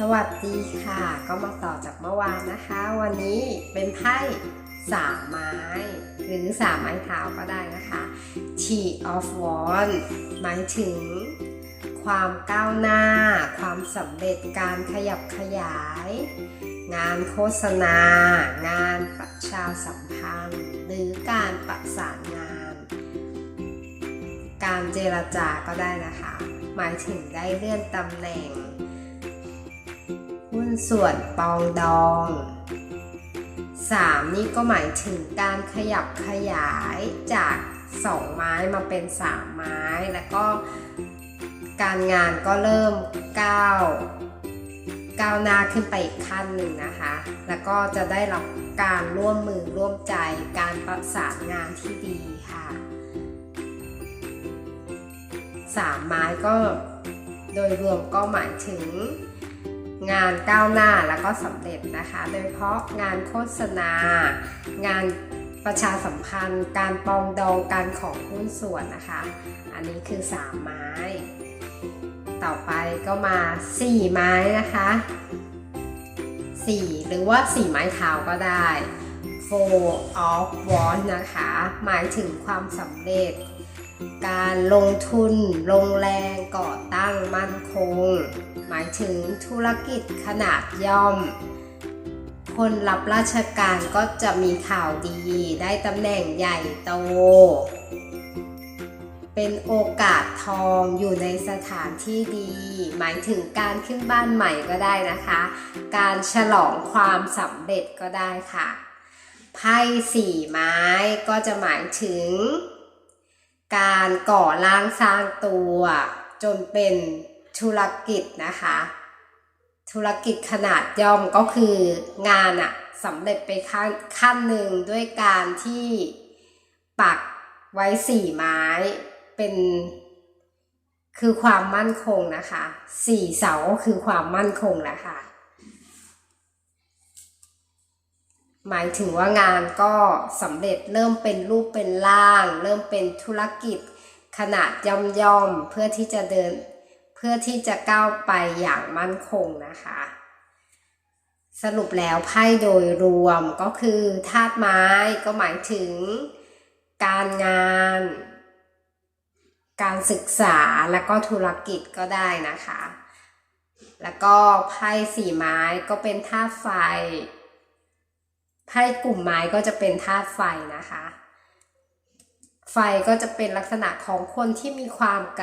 สวัสดีค่ะ ก็มาต่อจากเมื่อวานนะคะ วันนี้เป็นไพ่สามไม้ หรือสามไม้เท้าก็ได้นะคะ T of w a n d หมายถึง ความก้าวหน้า ความสำเร็จการขยับขยาย งานโฆษณา งานประชาสัมพันธ์ หรือการประสานงาน การเจรจาก็ได้นะคะ หมายถึงได้เลื่อนตำแหน่ง ส่วนปองดอง 3 นี่ก็หมายถึงการขยับขยายจาก 2 ไม้มาเป็น 3 ไม้ แล้วก็การงานก็เริ่มก้าวก้าวหน้าขึ้นไปอีกขั้นหนึ่งนะคะ แล้วก็จะได้รับการร่วมมือร่วมใจการประสานงานที่ดีค่ะสามไม้ก็โดยรวมก็หมายถึง งานก้าวหน้าแล้วก็สำเร็จนะคะ โดยเฉพาะงานโฆษณา งานประชาสัมพันธ์ การปองดองการของหุ้นส่วนนะคะ อันนี้คือ 3 ไม้ ต่อไปก็มา 4 ไม้นะคะ 4 หรือว่า 4 ไม้เท้าก็ได้ Four of Wands นะคะ หมายถึงความสำเร็จ การลงทุน ลงแรงก่อตั้งมั่นคง หมายถึงธุรกิจขนาดย่อม คนรับราชการก็จะมีข่าวดีได้ตำแหน่งใหญ่โต เป็นโอกาสทองอยู่ในสถานที่ดี หมายถึงการขึ้นบ้านใหม่ก็ได้นะคะ การฉลองความสำเร็จก็ได้ค่ะไพ่สี่ไม้ก็จะหมายถึง การก่อร่างสร้างตัว จนเป็นธุรกิจนะคะ ธุรกิจขนาดย่อมก็คืองานอะสำเร็จไปขั้นขั้นหนึ่งด้วยการที่ปักไว้สี่ไม้เป็นคือความมั่นคงนะคะสี่เสาคือความมั่นคงนะคะ หมายถึงว่างานก็สำเร็จเริ่มเป็นรูปเป็นร่าง เริ่มเป็นธุรกิจ ขนาดย่อมย่อมๆเพื่อที่จะเดิน เพื่อที่จะก้าวไปอย่างมั่นคงนะคะ สรุปแล้วไพ่โดยรวมก็คือธาตุไม้ก็หมายถึงการงาน การศึกษาแล้วก็ธุรกิจก็ได้นะคะ แล้วก็ไพ่สี่ไม้ก็เป็นธาตุไฟ ให้กลุ่มไม้ก็จะเป็นธาตุไฟนะคะ ไฟก็จะเป็นลักษณะของคนที่มีความก